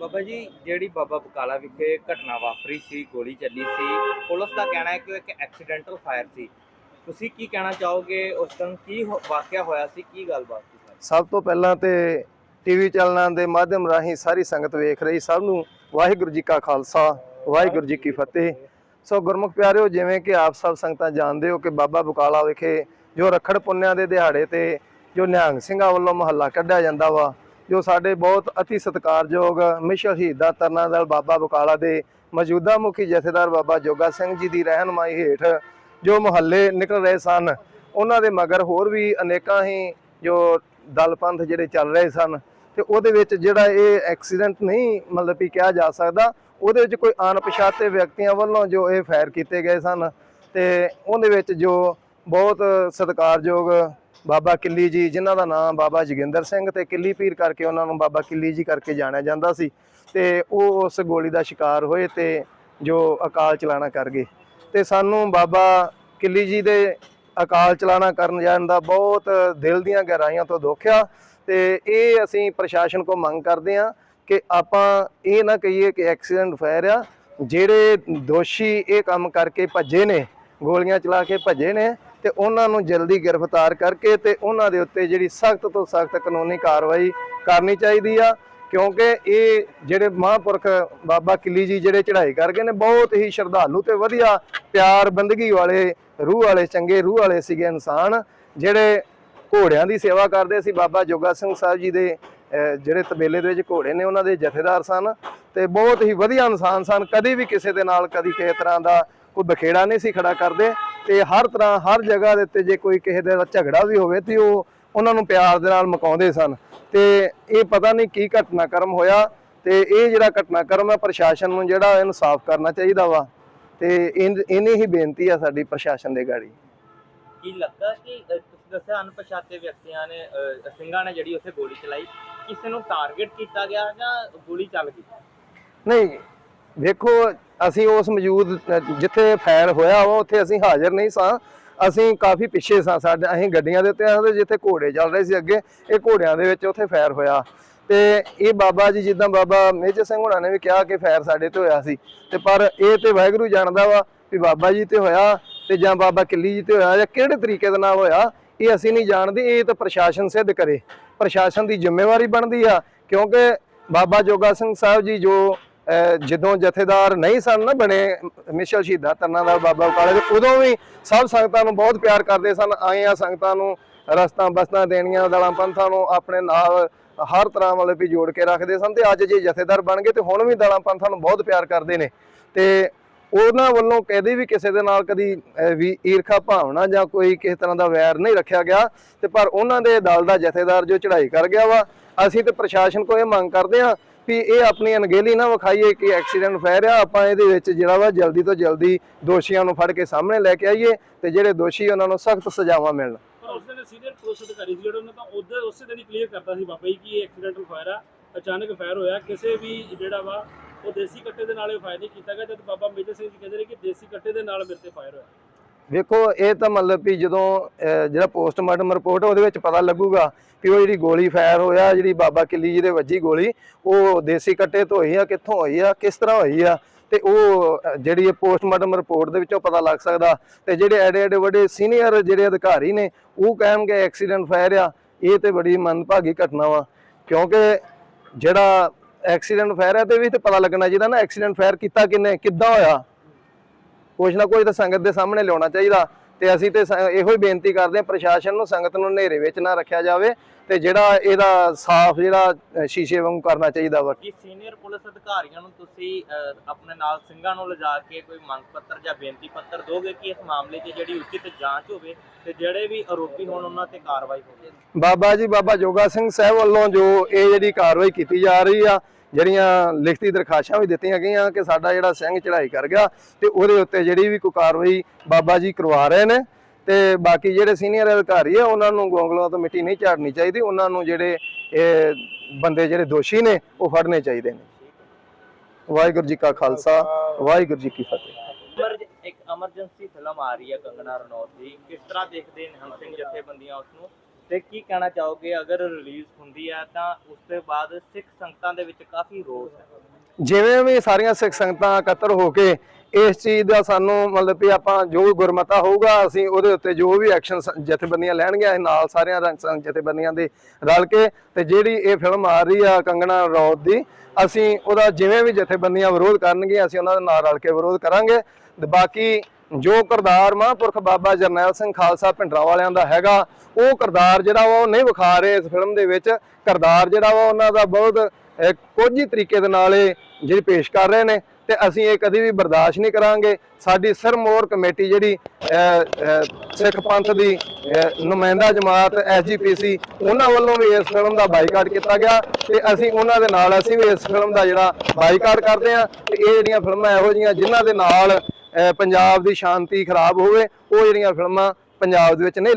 ਬਾਬਾ ਜੀ, ਜਿਹੜੀ ਬਾਬਾ ਬਕਾਲਾ ਵਿਖੇ ਘਟਨਾ ਵਾਪਰੀ ਸੀ, ਗੋਲੀ ਚੱਲੀ ਸੀ, ਪੁਲਿਸ ਦਾ ਕਹਿਣਾ ਹੈ ਕਿ ਉਹ ਇੱਕ ਐਕਸੀਡੈਂਟਲ ਫਾਇਰ ਸੀ। ਤੁਸੀਂ ਕੀ ਕਹਿਣਾ ਚਾਹੋਗੇ? ਉਸ ਦਿਨ ਕੀ ਹੋ- ਵਾਕਿਆ ਹੋਇਆ ਸੀ? ਕੀ ਗੱਲਬਾਤ ਸੀ? ਸਾਰੀ? ਸਭ ਤੋਂ ਪਹਿਲਾਂ ਤੇ ਟੀਵੀ ਚੈਨਲਾਂ ਦੇ ਮਾਧਿਅਮ ਰਾਹੀਂ ਸਾਰੀ ਸੰਗਤ ਵੇਖ ਰਹੀ, ਸਭ ਨੂੰ ਵਾਹਿਗੁਰੂ ਜੀ ਕਾ ਖਾਲਸਾ, ਵਾਹਿਗੁਰੂ ਜੀ ਕੀ ਫਤਿਹ। ਸੋ ਗੁਰਮੁਖ ਪਿਆਰਿਓ, ਜਿਵੇਂ ਕਿ ਆਪ ਸਭ ਸੰਗਤਾਂ ਜਾਣਦੇ ਹੋ ਕਿ ਬਾਬਾ ਬਕਾਲਾ ਵਿਖੇ ਜੋ ਰਖੜ ਪੁੰਨਿਆਂ ਦੇ ਦਿਹਾੜੇ ਤੇ ਜੋ ਨਿਹੰਗ ਸਿੰਘਾਂ ਵੱਲੋਂ ਮਹੱਲਾ ਕੱਢਿਆ ਜਾਂਦਾ ਵਾ ਜੋ ਸਾਡੇ ਬਹੁਤ ਅਤੀ ਸਤਿਕਾਰਯੋਗ ਮਿਸ਼ਨ ਸ਼ਹੀਦਾਂ ਤਰਨਾ ਦਲ ਬਾਬਾ ਬਕਾਲਾ ਦੇ ਮੌਜੂਦਾ ਮੁਖੀ ਜਥੇਦਾਰ ਬਾਬਾ ਜੋਗਾ ਸਿੰਘ ਜੀ ਦੀ ਰਹਿਨਮਾਈ ਹੇਠ ਜੋ ਮੁਹੱਲੇ ਨਿਕਲ ਰਹੇ ਸਨ, ਉਹਨਾਂ ਦੇ ਮਗਰ ਹੋਰ ਵੀ ਅਨੇਕਾਂ ਹੀ ਜੋ ਦਲ ਪੰਥ ਜਿਹੜੇ ਚੱਲ ਰਹੇ ਸਨ ਤੇ ਉਹਦੇ ਵਿੱਚ ਜਿਹੜਾ ਇਹ ਐਕਸੀਡੈਂਟ ਨਹੀਂ ਮਤਲਬ ਕਿ ਕਿਹਾ ਜਾ ਸਕਦਾ, ਉਹਦੇ ਵਿੱਚ ਕੋਈ ਅਣਪਛਾਤੇ ਵਿਅਕਤੀਆਂ ਵੱਲੋਂ ਜੋ ਇਹ ਫਾਇਰ ਕੀਤੇ ਗਏ ਸਨ ਤੇ ਉਹਦੇ ਵਿੱਚ ਜੋ ਬਹੁਤ ਸਤਿਕਾਰਯੋਗ ਬਾਬਾ ਕਿੱਲੀ ਜੀ, ਜਿਨ੍ਹਾਂ ਦਾ ਨਾਮ ਬਾਬਾ ਜੋਗਿੰਦਰ ਸਿੰਘ ਤੇ ਕਿੱਲੀ ਪੀਰ ਕਰਕੇ ਉਹਨਾਂ ਨੂੰ ਬਾਬਾ ਕਿੱਲੀ ਜੀ ਕਰਕੇ ਜਾਣਿਆ ਜਾਂਦਾ ਸੀ ਤੇ ਉਹ ਉਸ ਗੋਲੀ ਦਾ ਸ਼ਿਕਾਰ ਹੋਏ ਤੇ ਜੋ ਅਕਾਲ ਚਲਾਣਾ ਕਰ ਗਏ। ਤੇ ਸਾਨੂੰ ਬਾਬਾ ਕਿੱਲੀ ਜੀ ਦੇ ਅਕਾਲ ਚਲਾਣਾ ਕਰਨ ਜਾਣ ਦਾ ਬਹੁਤ ਦਿਲ ਦੀਆਂ ਗਹਿਰਾਈਆਂ ਤੋਂ ਦੁੱਖ ਆ ਤੇ ਇਹ ਅਸੀਂ ਪ੍ਰਸ਼ਾਸਨ ਕੋ ਮੰਗ ਕਰਦੇ ਆ ਕਿ ਆਪਾਂ ਇਹ ਨਾ ਕਹੀਏ ਕਿ ਐਕਸੀਡੈਂਟ ਫਾਇਰ ਆ ਜਿਹੜੇ ਦੋਸ਼ੀ ਇਹ ਕੰਮ ਕਰਕੇ ਭੱਜੇ ਨੇ, ਗੋਲੀਆਂ ਚਲਾ ਕੇ ਭੱਜੇ ਨੇ ਤੇ ਉਹਨਾਂ ਨੂੰ ਜਲਦੀ ਗ੍ਰਿਫਤਾਰ ਕਰਕੇ ਤੇ ਉਹਨਾਂ ਦੇ ਉੱਤੇ ਜਿਹੜੀ ਸਖਤ ਤੋਂ ਸਖਤ ਕਾਨੂੰਨੀ ਕਾਰਵਾਈ ਕਰਨੀ ਚਾਹੀਦੀ ਆ, ਕਿਉਂਕਿ ਇਹ ਜਿਹੜੇ ਮਹਾਂਪੁਰਖ ਬਾਬਾ ਕਿੱਲੀ ਜੀ ਜਿਹੜੇ ਚੜ੍ਹਾਈ ਕਰ ਗਏ ਨੇ, ਬਹੁਤ ਹੀ ਸ਼ਰਧਾਲੂ ਤੇ ਵਧੀਆ ਪਿਆਰ ਬੰਦਗੀ ਵਾਲੇ, ਰੂਹ ਵਾਲੇ, ਚੰਗੇ ਰੂਹ ਵਾਲੇ ਸੀਗੇ ਇਨਸਾਨ, ਜਿਹੜੇ ਘੋੜਿਆਂ ਦੀ ਸੇਵਾ ਕਰਦੇ ਸੀ, ਬਾਬਾ ਜੋਗਾ ਸਿੰਘ ਸਾਹਿਬ ਜੀ ਦੇ ਜਿਹੜੇ ਤਬੇਲੇ ਦੇ ਵਿੱਚ ਘੋੜੇ ਨੇ, ਉਹਨਾਂ ਦੇ ਜਥੇਦਾਰ ਸਨ ਤੇ ਬਹੁਤ ਹੀ ਵਧੀਆ ਇਨਸਾਨ ਸਨ, ਕਦੀ ਵੀ ਕਿਸੇ ਦੇ ਨਾਲ ਕਦੀ ਕਿਸੇ ਤਰ੍ਹਾਂ ਦਾ ਕੋਈ ਬਖੇੜਾ ਨਹੀਂ ਸੀ ਖੜਾ ਕਰਦੇ ਤੇ ਹਰ ਤਰ੍ਹਾਂ ਹਰ ਜਗ੍ਹਾ ਦੇ ਉੱਤੇ ਜੇ ਕੋਈ ਕਿਸੇ ਦੇ ਨਾਲ ਝਗੜਾ ਵੀ ਹੋਵੇ ਤੇ ਉਹ ਉਹਨਾਂ ਨੂੰ ਪਿਆਰ ਦੇ ਨਾਲ ਮੁਕਾਉਂਦੇ ਸਨ। ਤੇ ਇਹ ਪਤਾ ਨਹੀਂ ਕੀ ਘਟਨਾਕ੍ਰਮ ਹੋਇਆ ਤੇ ਇਹ ਜਿਹੜਾ ਘਟਨਾਕ੍ਰਮ ਹੈ ਪ੍ਰਸ਼ਾਸਨ ਨੂੰ ਜਿਹੜਾ ਇਨਸਾਫ ਕਰਨਾ ਚਾਹੀਦਾ ਵਾ ਤੇ ਇੰਨੀ ਹੀ ਬੇਨਤੀ ਆ ਸਾਡੀ ਪ੍ਰਸ਼ਾਸਨ ਦੇ ਗਾੜੀ। ਕੀ ਲੱਗਾ ਕਿ ਤੁਸੀਂ ਦੱਸਿਆ ਅਣਪਛਾਤੇ ਵਿਅਕਤੀਆਂ ਨੇ ਸਿੰਘਾਂ ਨੇ ਜਿਹੜੀ ਉੱਥੇ ਗੋਲੀ ਚਲਾਈ ਕਿਸੇ ਨੂੰ ਟਾਰਗੇਟ ਕੀਤਾ ਗਿਆ ਜਾਂ ਗੋਲੀ ਚੱਲ ਗਈ? ਨਹੀਂ ਵੇਖੋ, ਅਸੀਂ ਉਸ ਮੌਜੂਦ, ਜਿੱਥੇ ਫਾਇਰ ਹੋਇਆ ਵਾ, ਉੱਥੇ ਅਸੀਂ ਹਾਜ਼ਰ ਨਹੀਂ ਸਾਂ। ਅਸੀਂ ਕਾਫੀ ਪਿੱਛੇ ਸਾਂ, ਸਾਡੇ, ਅਸੀਂ ਗੱਡੀਆਂ ਦੇ ਉੱਤੇ ਹਾਂ ਤੇ ਜਿੱਥੇ ਘੋੜੇ ਚੱਲ ਰਹੇ ਸੀ ਅੱਗੇ, ਇਹ ਘੋੜਿਆਂ ਦੇ ਵਿੱਚ ਉੱਥੇ ਫੈਰ ਹੋਇਆ। ਤੇ ਇਹ ਬਾਬਾ ਜੀ, ਜਿੱਦਾਂ ਬਾਬਾ ਮੇਜਰ ਸਿੰਘ ਹੁਣਾਂ ਨੇ ਵੀ ਕਿਹਾ ਕਿ ਫੈਰ ਸਾਡੇ ਤੇ ਹੋਇਆ ਸੀ। ਤੇ ਪਰ ਇਹ ਤੇ ਵਾਹਿਗੁਰੂ ਜਾਣਦਾ ਵਾ ਵੀ ਬਾਬਾ ਜੀ ਤੇ ਹੋਇਆ ਤੇ ਜਾਂ ਬਾਬਾ ਕਿੱਲੀ ਜੀ ਤੇ ਹੋਇਆ ਜਾਂ ਕਿਹੜੇ ਤਰੀਕੇ ਦੇ ਨਾਲ ਹੋਇਆ, ਇਹ ਅਸੀਂ ਨਹੀਂ ਜਾਣਦੇ, ਇਹ ਤਾਂ ਪ੍ਰਸ਼ਾਸਨ ਸਿੱਧ ਕਰੇ। ਪ੍ਰਸ਼ਾਸਨ ਦੀ ਜ਼ਿੰਮੇਵਾਰੀ ਬਣਦੀ ਆ, ਕਿਉਂਕਿ ਬਾਬਾ ਜੋਗਾ ਸਿੰਘ ਸਾਹਿਬ ਜੀ ਜੋ ਜਦੋਂ ਜਥੇਦਾਰ ਨਹੀਂ ਸਨ ਨਾ ਬਣੇ ਮਿਸ਼ਲ ਸ਼ਹੀਦਾਂ ਤਰਨਾ ਦਾ ਬਾਬਾ ਕਾਲੇ ਉਦੋਂ ਵੀ ਸਭ ਸੰਗਤਾਂ ਨੂੰ ਬਹੁਤ ਪਿਆਰ ਕਰਦੇ ਸਨ। ਆਏ ਆਈਆਂ ਸੰਗਤਾਂ ਨੂੰ ਰਸਤਾਂ ਬਸਤਾਂ ਦੇਣੀਆਂ, ਦਲਾਂ ਪੰਥਾਂ ਨੂੰ ਆਪਣੇ ਨਾਲ ਹਰ ਤਰ੍ਹਾਂ ਵਾਲੇ ਵੀ ਜੋੜ ਕੇ ਰੱਖਦੇ ਸਨ ਤੇ ਅੱਜ ਜੇ ਜਥੇਦਾਰ ਬਣ ਗਏ ਤੇ ਹੁਣ ਵੀ ਦਲਾਂ ਪੰਥਾਂ ਨੂੰ ਬਹੁਤ ਪਿਆਰ ਕਰਦੇ ਨੇ। ਤੇ ਉਹਨਾਂ ਵੱਲੋਂ ਕਦੇ ਵੀ ਕਿਸੇ ਦੇ ਨਾਲ ਕਦੀ ਵੀ ਈਰਖਾ ਭਾਵਨਾ ਜਾਂ ਕੋਈ ਕਿਸੇ ਤਰ੍ਹਾਂ ਦਾ ਵੈਰ ਨਹੀਂ ਰੱਖਿਆ ਗਿਆ। ਤੇ ਪਰ ਉਹਨਾਂ ਦੇ ਦਲ ਦਾ ਜਥੇਦਾਰ ਜੋ ਚੜ੍ਹਾਈ ਕਰ ਗਿਆ ਵਾ, ਅਸੀਂ ਤੇ ਪ੍ਰਸ਼ਾਸਨ ਕੋਲ ਇਹ ਮੰਗ ਕਰਦੇ ਹਾਂ ਵੀ ਇਹ ਆਪਣੀ ਅਣਗਹਿਲੀ ਨਾ ਵਿਖਾਈਏ ਕਿ ਐਕਸੀਡੈਂਟ ਫਾਇਰ ਆ ਆਪਾਂ ਇਹਦੇ ਵਿੱਚ ਜਿਹੜਾ ਵਾ ਜਲਦੀ ਤੋਂ ਜਲਦੀ ਦੋਸ਼ੀਆਂ ਨੂੰ ਫੜ ਕੇ ਸਾਹਮਣੇ ਲੈ ਕੇ ਆਈਏ ਤੇ ਜਿਹੜੇ ਦੋਸ਼ੀ ਉਹਨਾਂ ਨੂੰ ਸਖਤ ਸਜ਼ਾਵਾਂ ਮਿਲਣ। ਉਸ ਦਿਨ ਸੀਨੀਅਰ ਪੁਲਿਸ ਅਧਿਕਾਰੀ ਸੀ ਜਿਹੜੇ, ਉਹਨਾਂ ਤਾਂ ਉਧਰ ਉਸੇ ਦਿਨ ਹੀ ਕਲੀਅਰ ਕਰਤਾ ਸੀ ਬਾਬਾ ਜੀ ਕਿ ਇਹ ਐਕਸੀਡੈਂਟਲ ਫਾਇਰ ਆ ਅਚਾਨਕ ਫਾਇਰ ਹੋਇਆ। ਕਿਸੇ ਵੀ ਜਿਹੜਾ ਵਾ, ਉਹ ਦੇਸੀ ਕੱਟੇ ਦੇ ਨਾਲ ਇਹ ਫਾਇਰ ਨਹੀਂ ਕੀਤਾ ਗਿਆ। ਜਦ ਬਾਬਾ ਮੇਜਰ ਸਿੰਘ ਜੀ ਕਹਿੰਦੇ ਨੇ ਕਿ ਦੇਸੀ ਕੱਟੇ ਦੇ ਨਾਲ ਮੇਰੇ ਤੇ ਫਾਇਰ ਹੋਇਆ। ਵੇਖੋ, ਇਹ ਤਾਂ ਮਤਲਬ ਵੀ ਜਦੋਂ ਜਿਹੜਾ ਪੋਸਟਮਾਰਟਮ ਰਿਪੋਰਟ ਉਹਦੇ ਵਿੱਚ ਪਤਾ ਲੱਗੂਗਾ ਕਿ ਉਹ ਜਿਹੜੀ ਗੋਲੀ ਫਾਇਰ ਹੋਇਆ, ਜਿਹੜੀ ਬਾਬਾ ਕਿੱਲੀ ਜੀ ਦੇ ਵੱਜੀ ਗੋਲੀ, ਉਹ ਦੇਸੀ ਕੱਟੇ ਤੋਂ ਹੋਈ ਆ, ਕਿੱਥੋਂ ਹੋਈ ਆ, ਕਿਸ ਤਰ੍ਹਾਂ ਹੋਈ ਆ, ਤੇ ਉਹ ਜਿਹੜੀ ਇਹ ਪੋਸਟਮਾਰਟਮ ਰਿਪੋਰਟ ਦੇ ਵਿੱਚੋਂ ਪਤਾ ਲੱਗ ਸਕਦਾ। ਤੇ ਜਿਹੜੇ ਐਡੇ ਐਡੇ ਵੱਡੇ ਸੀਨੀਅਰ ਜਿਹੜੇ ਅਧਿਕਾਰੀ ਨੇ, ਉਹ ਕਹਿਣਗੇ ਐਕਸੀਡੈਂਟ ਫਾਇਰ ਆ, ਇਹ ਤੇ ਬੜੀ ਮੰਦਭਾਗੀ ਘਟਨਾ ਵਾ। ਕਿਉਂਕਿ ਜਿਹੜਾ ਐਕਸੀਡੈਂਟ ਫਾਇਰ ਆ, ਤੇ ਵੀ ਤੇ ਪਤਾ ਲੱਗਣਾ ਚਾਹੀਦਾ ਨਾ, ਐਕਸੀਡੈਂਟ ਫਾਇਰ ਕੀਤਾ ਕਿੰਨੇ ਕਿੱਦਾਂ ਹੋਇਆ। ਕੁਛ ਨਾ ਕੁਛ ਤਾਂ ਸੰਗਤ ਦੇ ਸਾਹਮਣੇ ਲਿਆਉਣਾ ਚਾਹੀਦਾ। ਤੇ ਅਸੀਂ ਤੇ ਇਹੋ ਹੀ ਬੇਨਤੀ ਕਰਦੇ ਹਾਂ ਪ੍ਰਸ਼ਾਸਨ ਨੂੰ ਸੰਗਤ ਨੂੰ ਹਨੇਰੇ ਵਿੱਚ ਨਾ ਰੱਖਿਆ ਜਾਵੇ ਤੇ ਜਿਹੜਾ ਇਹਦਾ ਸਾਫ਼ ਜਿਹੜਾ ਸ਼ੀਸ਼ੇ ਵਾਂਗੂ ਕਰਨਾ ਚਾਹੀਦਾ ਵਾ। ਕਿ ਸੀਨੀਅਰ ਪੁਲਿਸ ਅਧਿਕਾਰੀਆਂ ਨੂੰ ਤੁਸੀਂ ਆਪਣੇ ਨਾਲ ਸਿੰਘਾਂ ਨੂੰ ਲਿਜਾ ਕੇ ਕੋਈ ਮੰਗ ਪੱਤਰ ਜਾਂ ਬੇਨਤੀ ਪੱਤਰ ਦੋਗੇ ਕਿ ਇਸ ਮਾਮਲੇ 'ਚ ਜਿਹੜੀ ਉਚਿਤ ਜਾਂਚ ਹੋਵੇ ਤੇ ਜਿਹੜੇ ਵੀ ਆਰੋਪੀ ਹੋਣ ਉਹਨਾਂ ਤੇ ਕਾਰਵਾਈ ਹੋਵੇ? ਬਾਬਾ ਜੀ ਬਾਬਾ ਜੋਗਾ ਸਿੰਘ ਸਾਹਿਬ ਵੱਲੋਂ ਜੋ ਇਹ ਜਿਹੜੀ ਕਾਰਵਾਈ ਕੀਤੀ ਜਾ ਰਹੀ ਆ ਜਿਹੜੀਆਂ ਲਿਖਤੀ ਦਰਖਾਸ਼ਾਂ ਵੀ ਦਿੱਤੀਆਂ ਗਈਆਂ ਕਿ ਸਾਡਾ ਜਿਹੜਾ ਸਿੰਘ ਚੜ੍ਹਾਈ ਕਰ ਗਿਆ ਤੇ ਉਹਦੇ ਉੱਤੇ ਜਿਹੜੀ ਵੀ ਕੋਈ ਕਾਰਵਾਈ ਬਾਬਾ ਜੀ ਕਰਵਾ ਰਹੇ ਨੇ ਤੇ ਬਾਕੀ ਜਿਹੜੇ ਸੀਨੀਅਰ ਅਧਿਕਾਰੀ ਆ, ਉਹਨਾਂ ਨੂੰ ਗੋਂਗਲੋਂ ਤੋਂ ਮਿੱਟੀ ਨਹੀਂ ਝਾੜਨੀ ਚਾਹੀਦੀ, ਉਹਨਾਂ ਨੂੰ ਜਿਹੜੇ ਇਹ ਬੰਦੇ ਜਿਹੜੇ ਦੋਸ਼ੀ ਨੇ, ਉਹ ਫੜਨੇ ਚਾਹੀਦੇ ਨੇ। ਵਾਹਿਗੁਰੂ ਜੀ ਕਾ ਖਾਲਸਾ, ਵਾਹਿਗੁਰੂ ਜੀ ਕੀ ਫਤਿਹ। ਇੱਕ ਐਮਰਜੈਂਸੀ ਫਿਲਮ ਆ ਰਹੀ ਹੈ ਕੰਗਨਾ ਰਣੌਤ ਦੀ। ਕਿਸ ਤਰ੍ਹਾਂ ਦੇਖਦੇ ਨੇ ਹਮ ਸਿੰਘ ਜਥੇਬੰਦੀਆਂ ਉਸ ਨੂੰ ਤੇ ਕੀ ਕਹਿਣਾ ਚਾਹੋਗੇ? ਅਗਰ ਰਿਲੀਜ਼ ਹੁੰਦੀ ਹੈ ਤਾਂ ਉਸ ਤੋਂ ਬਾਅਦ ਸਿੱਖ ਸੰਗਤਾਂ ਦੇ ਵਿੱਚ ਕਾਫੀ ਰੋਸ ਹੈ। ਜਿਵੇਂ ਵੀ ਸਾਰੀਆਂ ਸਿੱਖ ਸੰਗਤਾਂ ਇਕੱਤਰ ਹੋ ਕੇ ਇਸ ਚੀਜ਼ ਦਾ ਸਾਨੂੰ ਮਤਲਬ ਵੀ ਆਪਾਂ ਜੋ ਵੀ ਗੁਰਮਤਾ ਹੋਊਗਾ, ਅਸੀਂ ਉਹਦੇ ਉੱਤੇ ਜੋ ਵੀ ਐਕਸ਼ਨ ਜਥੇਬੰਦੀਆਂ ਲੈਣਗੀਆਂ, ਅਸੀਂ ਨਾਲ ਸਾਰੀਆਂ ਰੰਗ ਸੰਗ ਜਥੇਬੰਦੀਆਂ ਦੇ ਰਲ ਕੇ ਤੇ ਜਿਹੜੀ ਇਹ ਫਿਲਮ ਆ ਰਹੀ ਆ ਕੰਗਣਾ ਰੌਤ ਦੀ, ਅਸੀਂ ਉਹਦਾ ਜਿਵੇਂ ਵੀ ਜਥੇਬੰਦੀਆਂ ਵਿਰੋਧ ਕਰਨਗੀਆਂ, ਅਸੀਂ ਉਹਨਾਂ ਦੇ ਨਾਲ ਰਲ ਕੇ ਵਿਰੋਧ ਕਰਾਂਗੇ। ਤੇ ਬਾਕੀ ਜੋ ਕਰਦਾਰ ਮਹਾਂਪੁਰਖ ਬਾਬਾ ਜਰਨੈਲ ਸਿੰਘ ਖਾਲਸਾ ਭਿੰਡਰਾਂ ਵਾਲਿਆਂ ਦਾ ਹੈਗਾ ਉਹ ਕਰਦਾਰ ਜਿਹੜਾ ਵਾ ਉਹ ਨਹੀਂ ਵਿਖਾ ਰਹੇ ਇਸ ਫਿਲਮ ਦੇ ਵਿੱਚ। ਕਰਦਾਰ ਜਿਹੜਾ ਵਾ ਉਹਨਾਂ ਦਾ ਬਹੁਤ ਅਹ, ਕੋਝੀ ਤਰੀਕੇ ਦੇ ਨਾਲ ਇਹ ਜਿਹੜੀ ਪੇਸ਼ ਕਰ ਰਹੇ ਨੇ ਤੇ ਅਸੀਂ ਇਹ ਕਦੀ ਵੀ ਬਰਦਾਸ਼ਤ ਨਹੀਂ ਕਰਾਂਗੇ। ਸਾਡੀ ਸਰਮੋਰ ਕਮੇਟੀ ਜਿਹੜੀ ਸਿੱਖ ਪੰਥ ਦੀ ਨੁਮਾਇੰਦਾ ਜਮਾਤ ਐਸਜੀਪੀਸੀ ਉਹਨਾਂ ਵੱਲੋਂ ਵੀ ਇਸ ਫਿਲਮ ਦਾ ਬਾਈਕਾਟ ਕੀਤਾ ਗਿਆ ਤੇ ਅਸੀਂ ਉਹਨਾਂ ਦੇ ਨਾਲ ਅਸੀਂ ਵੀ ਇਸ ਫਿਲਮ ਦਾ ਜਿਹੜਾ ਬਾਈਕਾਟ ਕਰਦੇ ਹਾਂ ਤੇ ਇਹ ਜਿਹੜੀਆਂ ਫਿਲਮਾਂ ਇਹੋ ਜਿਹੀਆਂ ਜਿਨ੍ਹਾਂ ਦੇ ਨਾਲ ਪੰਜਾਬ ਦੀ ਸ਼ਾਂਤੀ ਖਰਾਬ ਹੋਵੇ ਉਹ ਜਿਹੜੀਆਂ ਫਿਲਮਾਂ ਪੰਜਾਬ ਦੇ ਵਿੱਚ ਨਹੀਂ